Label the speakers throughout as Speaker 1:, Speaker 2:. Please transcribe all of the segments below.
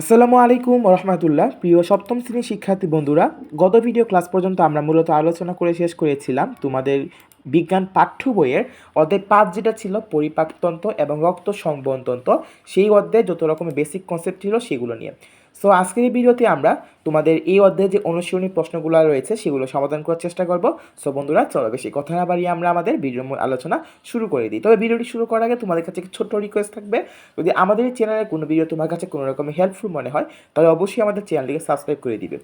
Speaker 1: আসসালামু আলাইকুম রহমতুল্লাহ প্রিয় সপ্তম শ্রেণির শিক্ষার্থী বন্ধুরা, গত ভিডিও ক্লাস পর্যন্ত আমরা মূলত আলোচনা করে শেষ করেছিলাম তোমাদের বিজ্ঞান পাঠ্য বইয়ের অধ্যায় পাঁচ যেটা ছিল, পরিপাকতন্ত্র এবং রক্ত সংবহনতন্ত্র। সেই অধ্যায়ে যত রকমের বেসিক কনসেপ্ট ছিল সেগুলো নিয়ে। সো আজকের এই ভিডিওতে আমরা তোমাদের এই অধ্যায়ে যে অনুশীলনী প্রশ্নগুলো রয়েছে, সেগুলো সমাধান করার চেষ্টা করব। সো বন্ধুরা, চলো বেশি কথা না বাড়িয়ে আমরা আমাদের ভিডিওর মূল আলোচনা শুরু করে দিই। তবে ভিডিওটি শুরু করার আগে তোমাদের কাছে একটি ছোট্ট রিকোয়েস্ট থাকবে। যদি আমাদের চ্যানেলে কোনো ভিডিও তোমার কাছে কোনো রকমের হেল্পফুল মনে হয়, তাহলে অবশ্যই আমাদের চ্যানেলটিকে সাবস্ক্রাইব করে দিবে।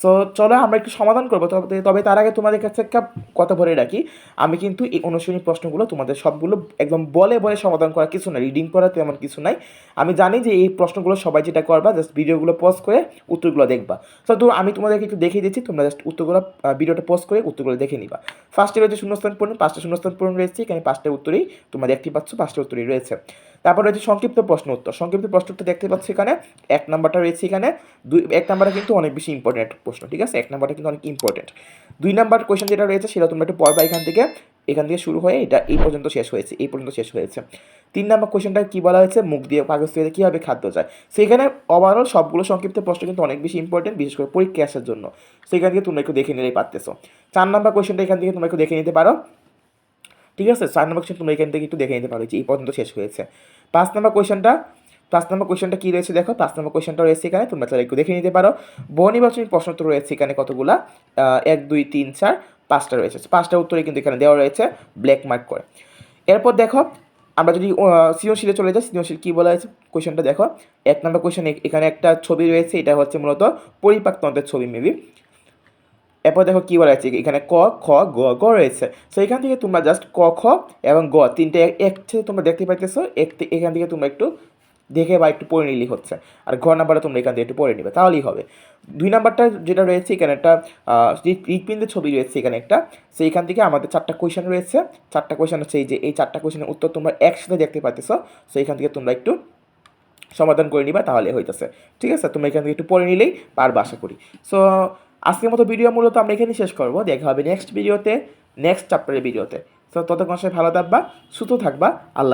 Speaker 1: সো চলো আমরা একটু সমাধান করব। তবে তবে তার আগে তোমাদের কাছে একটা কথা বলে রাখি। আমি কিন্তু এই অনুশীলনী প্রশ্নগুলো তোমাদের সবগুলো একদম বলে বলে সমাধান করা কিছু না রিডিং করা তেমন কিছু নাই। আমি জানি যে এই প্রশ্নগুলো সবাই যেটা করবা জাস্ট ভিডিওগুলো পজ করে উত্তরগুলো দেখবা। তো তো আমি তোমাদেরকে একটু দেখিয়ে দিচ্ছি, তোমরা জাস্ট উত্তরগুলো ভিডিওটা পজ করে উত্তরগুলো দেখে নিবা। ফার্স্টে রয়েছে শূন্যস্থান পূরণ, পাঁচটা শূন্যস্থান পূরণ রয়েছে, এখানে পাঁচটা উত্তরেই তোমরা দেখতে পাচ্ছ, পাঁচটা উত্তরই রয়েছে। তারপর রয়েছে সংক্ষিপ্ত প্রশ্ন উত্তর। সংক্ষিপ্ত প্রশ্ন উত্তর দেখতে পাচ্ছি এখানে। এক নাম্বারটা রয়েছে এখানে। দুই, এক নাম্বারটা কিন্তু অনেক বেশি ইম্পর্টেন্ট প্রশ্ন, ঠিক আছে? এক নাম্বারটা কিন্তু অনেক ইম্পর্টেন্ট দুই নাম্বার কোয়েশ্চেন যেটা রয়েছে সেটা তোমরা একটু পড়বা এখান থেকে। এখান থেকে শুরু হয়ে এটা এই পর্যন্ত শেষ হয়েছে, এই পর্যন্ত শেষ হয়েছে। তিন নাম্বার কোয়েশ্চেনটা কী বলা হয়েছে? মুখ দিয়ে কাগজ দিয়ে কীভাবে খাদ্য যায়? সেখানে ওভারঅল সবগুলো সংক্ষিপ্ত প্রশ্ন কিন্তু অনেক বেশি ইম্পর্টেন্ট বিশেষ করে পরীক্ষা আসার জন্য। সেখান থেকে তোমরা একটু দেখে নিলেই পারতেছো। চার নাম্বার কোয়েশ্চেনটা এখান থেকে তোমরা একটু দেখে নিতে পারো। ঠিক আছে? চার নম্বর কোয়েশ্চেন তোমরা এখান থেকে একটু দেখে নিতে পারো যে এই পর্যন্ত শেষ হয়েছে। পাঁচ নম্বর কোয়েশ্চেনটা, পাঁচ নম্বর কোয়েশ্চেনটা কী রয়েছে দেখো? পাঁচ নম্বর কোয়েশ্চেনটা রয়েছে এখানে, তোমরা তাহলে একটু দেখে নিতে পারো। বহনির্বাচনী প্রশ্ন তো রয়েছে এখানে কতগুলা? এক, দুই, তিন, চার, পাঁচটা রয়েছে। পাঁচটা উত্তরে কিন্তু এখানে দেওয়া রয়েছে ব্ল্যাক মার্ক করে। এরপর দেখো, আমরা যদি সৃজনশীলে চলে যাই, সৃজনশীল কী বলা হয়েছে? কোয়েশ্চেনটা দেখো। এক নম্বর কোয়েশ্চেন এখানে একটা ছবি রয়েছে, এটা হচ্ছে মূলত পরিপাকতন্ত্রের ছবি মেবি এরপর দেখো কী বলা আছে এখানে ক, খ, গ গ রয়েছে। সো এখান থেকে তোমরা জাস্ট ক, খ এবং গ, তিনটে এক- এক থেকে তোমরা দেখতে পাইতেছো, এক এখান থেকে তোমরা একটু দেখে বা একটু পড়ে নিলেই হচ্ছে। আর ঘ নাম্বারটা তোমরা এখান থেকে একটু পড়ে নিবে, তাহলেই হবে। দুই নাম্বারটা যেটা রয়েছে, এখানে একটা হৃদপিণ্ডের ছবি রয়েছে এখানে একটা সো এখান থেকে আমাদের চারটা কোয়েশন রয়েছে। চারটা কোয়েশন হচ্ছে এই যে, এই চারটা কোয়েশনের উত্তর তোমরা একসাথে দেখতে পাইতেছো সো এখান থেকে তোমরা একটু সমাধান করে নিবা, তাহলে হইতেছে। ঠিক আছে? তোমরা এখান থেকে একটু পড়ে নিলেই পারবা, আশা করি। সো আজকের মতো ভিডিও মূলত আমরা এখানে শেষ করব। দেখা হবে নেক্সট ভিডিওতে নেক্সট চ্যাপ্টারের ভিডিওতে তো। ততক্ষণ সে ভালো থাকবা, সুস্থ থাকবা, আল্লাহ